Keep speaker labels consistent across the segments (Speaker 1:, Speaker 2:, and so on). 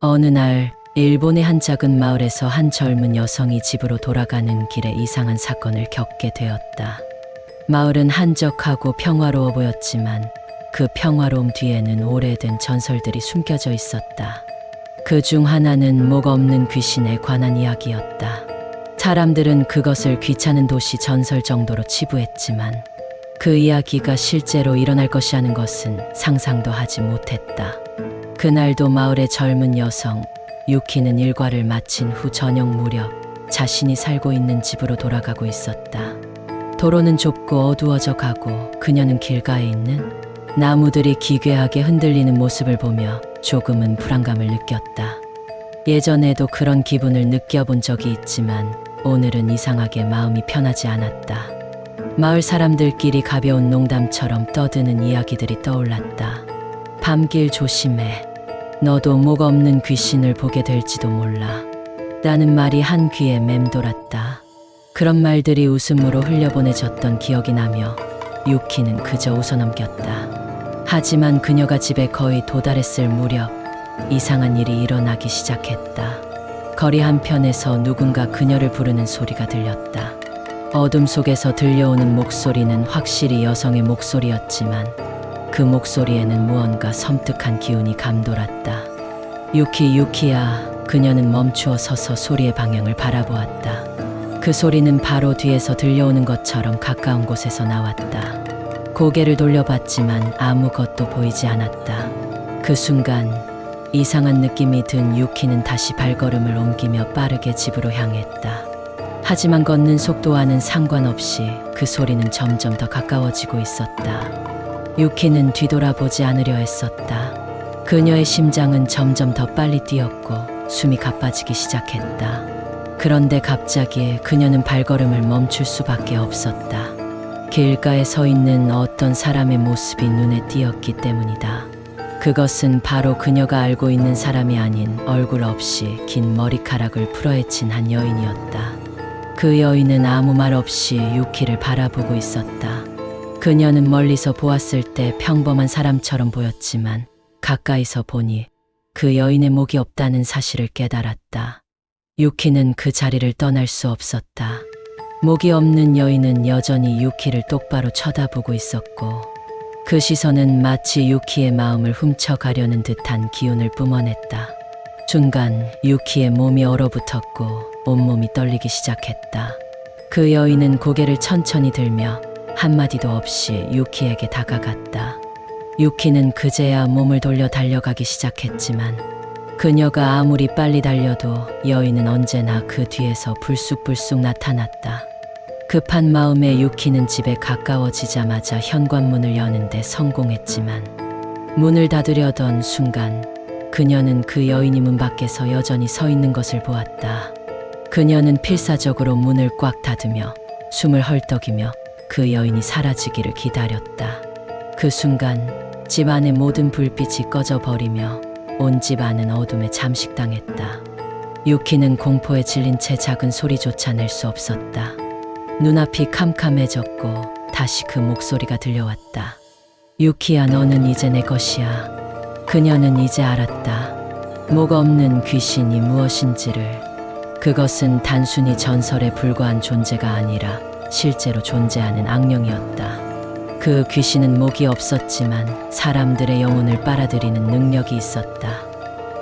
Speaker 1: 어느 날 일본의 한 작은 마을에서 한 젊은 여성이 집으로 돌아가는 길에 이상한 사건을 겪게 되었다. 마을은 한적하고 평화로워 보였지만 그 평화로움 뒤에는 오래된 전설들이 숨겨져 있었다. 그 중 하나는 목 없는 귀신에 관한 이야기였다. 사람들은 그것을 귀찮은 도시 전설 정도로 치부했지만 그 이야기가 실제로 일어날 것이라는 것은 상상도 하지 못했다. 그날도 마을의 젊은 여성 유키는 일과를 마친 후 저녁 무렵 자신이 살고 있는 집으로 돌아가고 있었다. 도로는 좁고 어두워져 가고 그녀는 길가에 있는 나무들이 기괴하게 흔들리는 모습을 보며 조금은 불안감을 느꼈다. 예전에도 그런 기분을 느껴본 적이 있지만 오늘은 이상하게 마음이 편하지 않았다. 마을 사람들끼리 가벼운 농담처럼 떠드는 이야기들이 떠올랐다. 밤길 조심해. 너도 목 없는 귀신을 보게 될지도 몰라. 라는 말이 한 귀에 맴돌았다. 그런 말들이 웃음으로 흘려보내졌던 기억이 나며 유키는 그저 웃어넘겼다. 하지만 그녀가 집에 거의 도달했을 무렵 이상한 일이 일어나기 시작했다. 거리 한편에서 누군가 그녀를 부르는 소리가 들렸다. 어둠 속에서 들려오는 목소리는 확실히 여성의 목소리였지만 그 목소리에는 무언가 섬뜩한 기운이 감돌았다. 유키 유키야 그녀는 멈추어 서서 소리의 방향을 바라보았다. 그 소리는 바로 뒤에서 들려오는 것처럼 가까운 곳에서 나왔다. 고개를 돌려봤지만 아무것도 보이지 않았다. 그 순간 이상한 느낌이 든 유키는 다시 발걸음을 옮기며 빠르게 집으로 향했다. 하지만 걷는 속도와는 상관없이 그 소리는 점점 더 가까워지고 있었다. 유키는 뒤돌아보지 않으려 했었다. 그녀의 심장은 점점 더 빨리 뛰었고 숨이 가빠지기 시작했다. 그런데 갑자기 그녀는 발걸음을 멈출 수밖에 없었다. 길가에 서 있는 어떤 사람의 모습이 눈에 띄었기 때문이다. 그것은 바로 그녀가 알고 있는 사람이 아닌 얼굴 없이 긴 머리카락을 풀어헤친 한 여인이었다. 그 여인은 아무 말 없이 유키를 바라보고 있었다. 그녀는 멀리서 보았을 때 평범한 사람처럼 보였지만 가까이서 보니 그 여인의 목이 없다는 사실을 깨달았다. 유키는 그 자리를 떠날 수 없었다. 목이 없는 여인은 여전히 유키를 똑바로 쳐다보고 있었고 그 시선은 마치 유키의 마음을 훔쳐가려는 듯한 기운을 뿜어냈다. 순간 유키의 몸이 얼어붙었고 온몸이 떨리기 시작했다. 그 여인은 고개를 천천히 들며 한마디도 없이 유키에게 다가갔다. 유키는 그제야 몸을 돌려 달려가기 시작했지만 그녀가 아무리 빨리 달려도 여인은 언제나 그 뒤에서 불쑥불쑥 나타났다. 급한 마음에 유키는 집에 가까워지자마자 현관문을 여는데 성공했지만 문을 닫으려던 순간 그녀는 그 여인이 문 밖에서 여전히 서 있는 것을 보았다. 그녀는 필사적으로 문을 꽉 닫으며 숨을 헐떡이며 그 여인이 사라지기를 기다렸다. 그 순간 집 안의 모든 불빛이 꺼져 버리며 온 집안은 어둠에 잠식당했다. 유키는 공포에 질린 채 작은 소리조차 낼 수 없었다. 눈앞이 캄캄해졌고 다시 그 목소리가 들려왔다. 유키야, 너는 이제 내 것이야. 그녀는 이제 알았다. 목 없는 귀신이 무엇인지를. 그것은 단순히 전설에 불과한 존재가 아니라 실제로 존재하는 악령이었다. 그 귀신은 목이 없었지만 사람들의 영혼을 빨아들이는 능력이 있었다.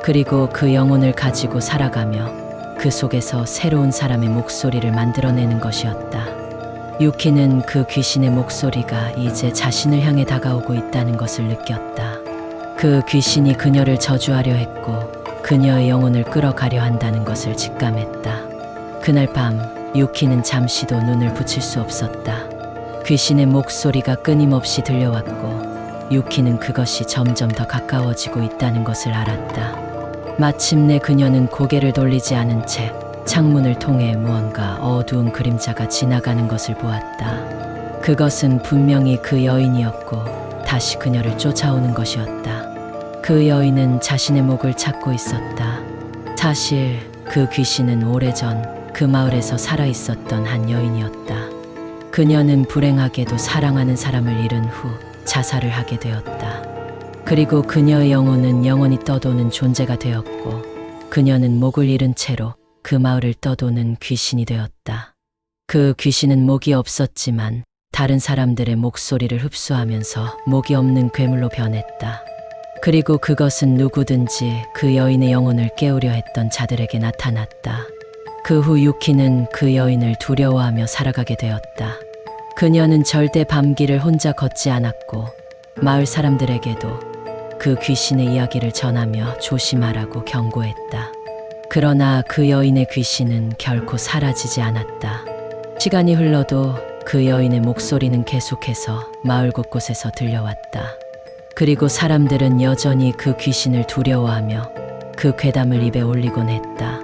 Speaker 1: 그리고 그 영혼을 가지고 살아가며 그 속에서 새로운 사람의 목소리를 만들어내는 것이었다. 유키는 그 귀신의 목소리가 이제 자신을 향해 다가오고 있다는 것을 느꼈다. 그 귀신이 그녀를 저주하려 했고 그녀의 영혼을 끌어가려 한다는 것을 직감했다. 그날 밤 유키는 잠시도 눈을 붙일 수 없었다. 귀신의 목소리가 끊임없이 들려왔고 유키는 그것이 점점 더 가까워지고 있다는 것을 알았다. 마침내 그녀는 고개를 돌리지 않은 채 창문을 통해 무언가 어두운 그림자가 지나가는 것을 보았다. 그것은 분명히 그 여인이었고 다시 그녀를 쫓아오는 것이었다. 그 여인은 자신의 목을 찾고 있었다. 사실 그 귀신은 오래전 그 마을에서 살아 있었던 한 여인이었다. 그녀는 불행하게도 사랑하는 사람을 잃은 후 자살을 하게 되었다. 그리고 그녀의 영혼은 영원히 떠도는 존재가 되었고 그녀는 목을 잃은 채로 그 마을을 떠도는 귀신이 되었다. 그 귀신은 목이 없었지만 다른 사람들의 목소리를 흡수하면서 목이 없는 괴물로 변했다. 그리고 그것은 누구든지 그 여인의 영혼을 깨우려 했던 자들에게 나타났다. 그 후 유키는 그 여인을 두려워하며 살아가게 되었다. 그녀는 절대 밤길을 혼자 걷지 않았고 마을 사람들에게도 그 귀신의 이야기를 전하며 조심하라고 경고했다. 그러나 그 여인의 귀신은 결코 사라지지 않았다. 시간이 흘러도 그 여인의 목소리는 계속해서 마을 곳곳에서 들려왔다. 그리고 사람들은 여전히 그 귀신을 두려워하며 그 괴담을 입에 올리곤 했다.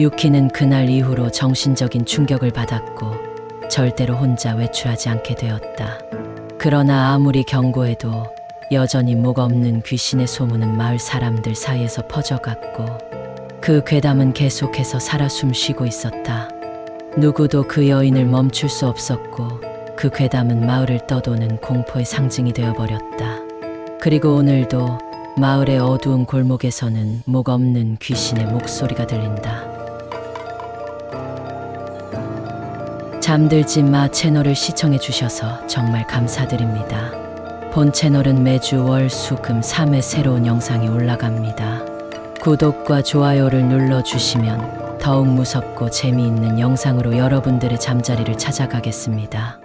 Speaker 1: 유키는 그날 이후로 정신적인 충격을 받았고 절대로 혼자 외출하지 않게 되었다. 그러나 아무리 경고해도 여전히 목 없는 귀신의 소문은 마을 사람들 사이에서 퍼져갔고 그 괴담은 계속해서 살아 숨쉬고 있었다. 누구도 그 여인을 멈출 수 없었고 그 괴담은 마을을 떠도는 공포의 상징이 되어버렸다. 그리고 오늘도 마을의 어두운 골목에서는 목 없는 귀신의 목소리가 들린다. 잠들지 마 채널을 시청해 주셔서 정말 감사드립니다. 본 채널은 매주 월, 수, 금 3회 새로운 영상이 올라갑니다. 구독과 좋아요를 눌러주시면 더욱 무섭고 재미있는 영상으로 여러분들의 잠자리를 찾아가겠습니다.